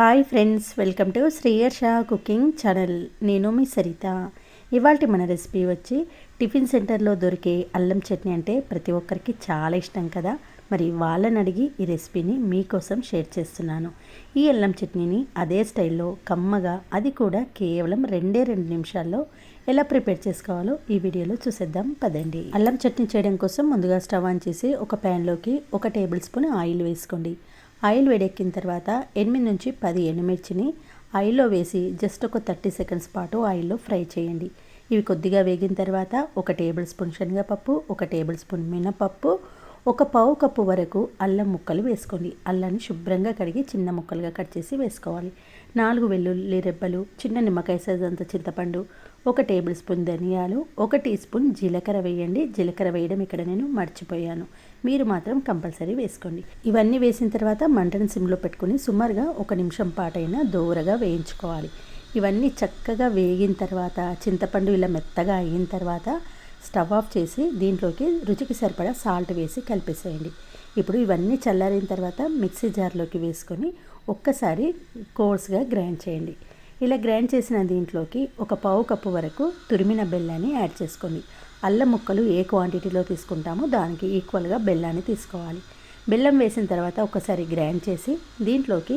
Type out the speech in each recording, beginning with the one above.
Hi friends welcome to Sriyarsha cooking channel. నేను మీ సరిత. ఇవాళ మన రెసిపీ వచ్చి టిఫిన్ సెంటర్లో దొరికే అల్లం చట్నీ అంటే ప్రతి ఒక్కరికి చాలా ఇష్టం కదా? మరి వాళ్ళని అడిగి ఈ రెసిపీని మీకోసం షేర్ చేస్తున్నాను. ఈ అల్లం చట్నీని అదే స్టైల్లో కమ్మగా అది కూడా కేవలం రెండే రెండు నిమిషాల్లో ఎలా ప్రిపేర్ చేసుకోవాలో ఈ వీడియోలో చూసేద్దాం పదండి. అల్లం చట్నీ చేయడం కోసం ముందుగా స్టవ్ ఆన్ చేసి ఒక ప్యాన్లోకి ఒక టేబుల్ స్పూన్ ఆయిల్ వేసుకోండి. ఆయిల్ వేడెక్కిన తర్వాత ఎనిమిది నుంచి పది ఎండుమిర్చిని ఆయిల్లో వేసి జస్ట్ ఒక థర్టీ సెకండ్స్ పాటు ఆయిల్లో ఫ్రై చేయండి. ఇవి కొద్దిగా వేగిన తర్వాత ఒక టేబుల్ స్పూన్ శనగపప్పు ఒక టేబుల్ స్పూన్ మినపప్పు ఒక పావు కప్పు వరకు అల్లం ముక్కలు వేసుకోండి. అల్లాన్ని శుభ్రంగా కడిగి చిన్న ముక్కలుగా కట్ చేసి వేసుకోవాలి. నాలుగు వెల్లుల్లి రెబ్బలు చిన్న నిమ్మకాయ సైజ్ అంత చింతపండు ఒక టేబుల్ స్పూన్ ధనియాలు ఒక టీ స్పూన్ జీలకర్ర వేయండి. జీలకర్ర వేయడం ఇక్కడ నేను మర్చిపోయాను. మీరు మాత్రం కంపల్సరీ వేసుకోండి. ఇవన్నీ వేసిన తర్వాత మంటను సిమ్లో పెట్టుకుని సుమారుగా ఒక నిమిషం పాటైనా దోరగా వేయించుకోవాలి. ఇవన్నీ చక్కగా వేగిన తర్వాత చింతపండు ఇలా మెత్తగా అయిన తర్వాత స్టవ్ ఆఫ్ చేసి దీంట్లోకి రుచికి సరిపడా సాల్ట్ వేసి కలిపేసేయండి. ఇప్పుడు ఇవన్నీ చల్లారిన తర్వాత మిక్సీ జార్లోకి వేసుకొని ఒక్కసారి కోర్స్గా గ్రైండ్ చేయండి. ఇలా గ్రైండ్ చేసిన దీంట్లోకి ఒక పావు కప్పు వరకు తురిమిన బెల్లాన్ని యాడ్ చేసుకోండి. అల్లం ముక్కలు ఏ క్వాంటిటీలో తీసుకుంటామో దానికి ఈక్వల్గా బెల్లాన్ని తీసుకోవాలి. బెల్లం వేసిన తర్వాత ఒకసారి గ్రైండ్ చేసి దీంట్లోకి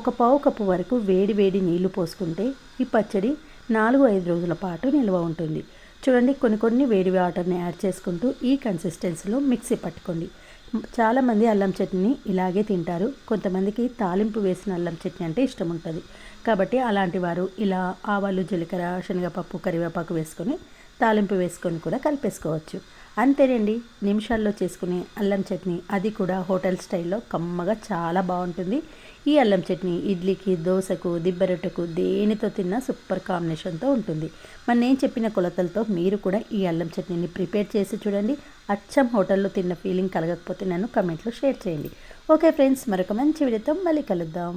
ఒక పావు కప్పు వరకు వేడి వేడి నీళ్ళు పోసుకుంటే ఈ పచ్చడి నాలుగు ఐదు రోజుల పాటు నిల్వ ఉంటుంది. చూడండి కొన్ని కొన్ని వేడి వాటర్ని యాడ్ చేసుకుంటూ ఈ కన్సిస్టెన్సీలో మిక్సీ పట్టుకోండి. చాలామంది అల్లం చట్నీని ఇలాగే తింటారు. కొంతమందికి తాలింపు వేసిన అల్లం చట్నీ అంటే ఇష్టం ఉంటుంది కాబట్టి అలాంటి వారు ఇలా ఆవాలు జీలకర్ర శనగపప్పు కరివేపాకు వేసుకొని తాలింపు వేసుకొని కూడా కలిపేసుకోవచ్చు. అంతేనండి నిమిషాల్లో చేసుకునే అల్లం చట్నీ. అది కూడా హోటల్ స్టైల్లో కమ్మగా చాలా బాగుంటుంది. ఈ అల్లం చట్నీ ఇడ్లీకి దోశకు దిబ్బరొట్టకు దేనితో తిన్నా సూపర్ కాంబినేషన్తో ఉంటుంది. మరి నేను చెప్పిన కొలతలతో మీరు కూడా ఈ అల్లం చట్నీని ప్రిపేర్ చేసి చూడండి. అచ్చం హోటల్లో తిన్న ఫీలింగ్ కలగకపోతే నన్ను కమెంట్లో షేర్ చేయండి. ఓకే ఫ్రెండ్స్ మరొక మంచి వీడియోతో మళ్ళీ కలుద్దాం.